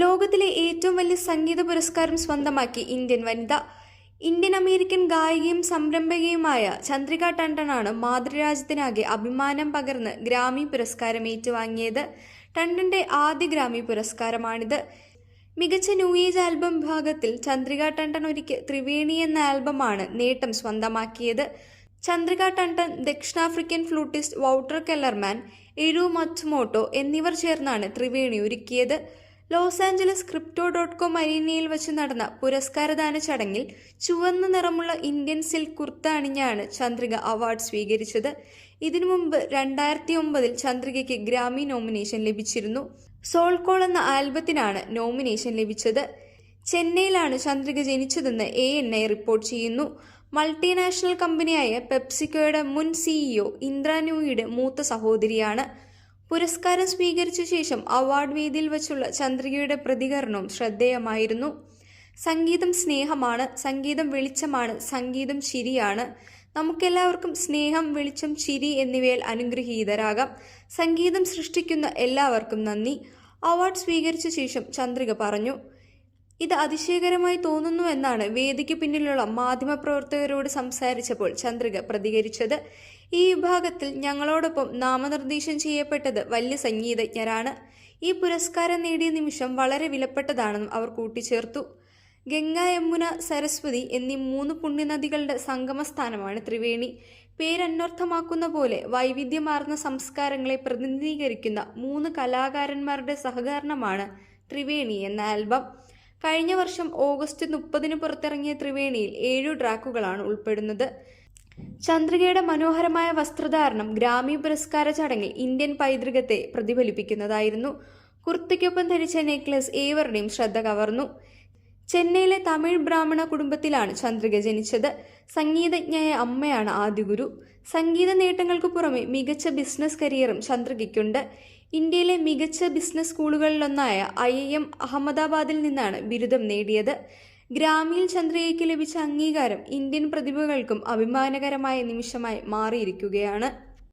ലോകത്തിലെ ഏറ്റവും വലിയ സംഗീത പുരസ്കാരം സ്വന്തമാക്കി ഇന്ത്യൻ വനിത. ഇന്ത്യൻ അമേരിക്കൻ ഗായികയും സംരംഭകയുമായ ചന്ദ്രിക ടണ്ടനാണ് മാതൃരാജ്യത്തിനാകെ അഭിമാനം പകർന്ന് ഗ്രാമി പുരസ്കാരം ഏറ്റുവാങ്ങിയത്. ടണ്ടന്റെ ആദ്യ ഗ്രാമി പുരസ്കാരമാണിത്. മികച്ച ന്യൂ ഏജ് ആൽബം വിഭാഗത്തിൽ ചന്ദ്രിക ടണ്ടൻ ഒരുക്കിയ ത്രിവേണി എന്ന ആൽബമാണ് നേട്ടം സ്വന്തമാക്കിയത്. ചന്ദ്രിക ടണ്ടൻ ദക്ഷിണാഫ്രിക്കൻ ഫ്ലൂട്ടിസ്റ്റ് വൗട്ടർ കെല്ലർമാൻ എഴു മത്സുമോട്ടോ എന്നിവർ ചേർന്നാണ് ത്രിവേണി ഒരുക്കിയത്. Los Angeles crypto dot com അരീനയിൽ വെച്ച് നടന്ന പുരസ്കാരദാന ചടങ്ങിൽ ചുവന്ന നിറമുള്ള ഇന്ത്യൻ സിൽക്ക് കുർത്ത അണിഞ്ഞാണ് ചന്ദ്രിക അവാർഡ് സ്വീകരിച്ചത്. ഇതിനു മുമ്പ് രണ്ടായിരത്തി ഒമ്പതിൽ ചന്ദ്രികയ്ക്ക് ഗ്രാമി നോമിനേഷൻ ലഭിച്ചിരുന്നു. സോൾ കോൾ എന്ന ആൽബത്തിനാണ് നോമിനേഷൻ ലഭിച്ചത്. ചെന്നൈയിലാണ് ചന്ദ്രിക ജനിച്ചതെന്ന് എ എൻ ഐ റിപ്പോർട്ട് ചെയ്യുന്നു. മൾട്ടിനാഷണൽ കമ്പനിയായ പെപ്സിക്കോയുടെ മുൻ സിഇഒ ഇന്ദ്രാനൂയിയുടെ മൂത്ത സഹോദരിയാണ്. പുരസ്കാരം സ്വീകരിച്ച ശേഷം അവാർഡ് വേദിയിൽ വച്ചുള്ള ചന്ദ്രികയുടെ പ്രതികരണവും ശ്രദ്ധേയമായിരുന്നു. സംഗീതം സ്നേഹമാണ് സംഗീതം വെളിച്ചമാണ് സംഗീതം ചിരിയാണ്. നമുക്കെല്ലാവർക്കും സ്നേഹം വെളിച്ചം ചിരി എന്നിവയിൽ അനുഗ്രഹീതരാകാം. സംഗീതം സൃഷ്ടിക്കുന്ന എല്ലാവർക്കും നന്ദി. അവാർഡ് സ്വീകരിച്ച ശേഷം ചന്ദ്രിക പറഞ്ഞു ഇത് അതിശയകരമായി തോന്നുന്നു എന്നാണ് വേദിക്ക് പിന്നിലുള്ള മാധ്യമപ്രവർത്തകരോട് സംസാരിച്ചപ്പോൾ ചന്ദ്രിക പ്രതികരിച്ചത്. ഈ വിഭാഗത്തിൽ ഞങ്ങളോടൊപ്പം നാമനിർദ്ദേശം ചെയ്യപ്പെട്ടത് വലിയ സംഗീതജ്ഞരാണ്. ഈ പുരസ്കാരം നേടിയ നിമിഷം വളരെ വിലപ്പെട്ടതാണെന്നും അവർ കൂട്ടിച്ചേർത്തു. ഗംഗ യമുന സരസ്വതി എന്നീ മൂന്ന് പുണ്യനദികളുടെ സംഗമസ്ഥാനമാണ് ത്രിവേണി. പേരന്വർത്ഥമാക്കുന്ന പോലെ വൈവിധ്യമാർന്ന സംസ്കാരങ്ങളെ പ്രതിനിധീകരിക്കുന്ന മൂന്ന് കലാകാരന്മാരുടെ സഹകരണമാണ് ത്രിവേണി എന്ന ആൽബം. കഴിഞ്ഞ വർഷം ഓഗസ്റ്റ് മുപ്പതിന് പുറത്തിറങ്ങിയ ത്രിവേണിയിൽ ഏഴു ട്രാക്കുകളാണ് ഉൾപ്പെടുന്നത്. ചന്ദ്രികയുടെ മനോഹരമായ വസ്ത്രധാരണം ഗ്രാമി പുരസ്കാര ചടങ്ങിൽ ഇന്ത്യൻ പൈതൃകത്തെ പ്രതിഫലിപ്പിക്കുന്നതായിരുന്നു. കുർത്തയ്ക്കൊപ്പം ധരിച്ച നെക്ലസ് ഏവരുടെയും ശ്രദ്ധ കവർന്നു. ചെന്നൈയിലെ തമിഴ് ബ്രാഹ്മണ കുടുംബത്തിലാണ് ചന്ദ്രിക ജനിച്ചത്. സംഗീതജ്ഞയായ അമ്മയാണ് ആദ്യ ഗുരു സംഗീത നേട്ടങ്ങൾക്ക് പുറമെ മികച്ച ബിസിനസ് കരിയറും ചന്ദ്രികയ്ക്കുണ്ട്. ഇന്ത്യയിലെ മികച്ച ബിസിനസ് സ്കൂളുകളിലൊന്നായ ഐ ഐ എം അഹമ്മദാബാദിൽ നിന്നാണ് ബിരുദം നേടിയത്. ഗ്രാമീൺ ചന്ദ്രയ്ക്ക് ലഭിച്ച അംഗീകാരം ഇന്ത്യൻ പ്രതിഭകൾക്കും അഭിമാനകരമായ നിമിഷമായി മാറിയിരിക്കുകയാണ്.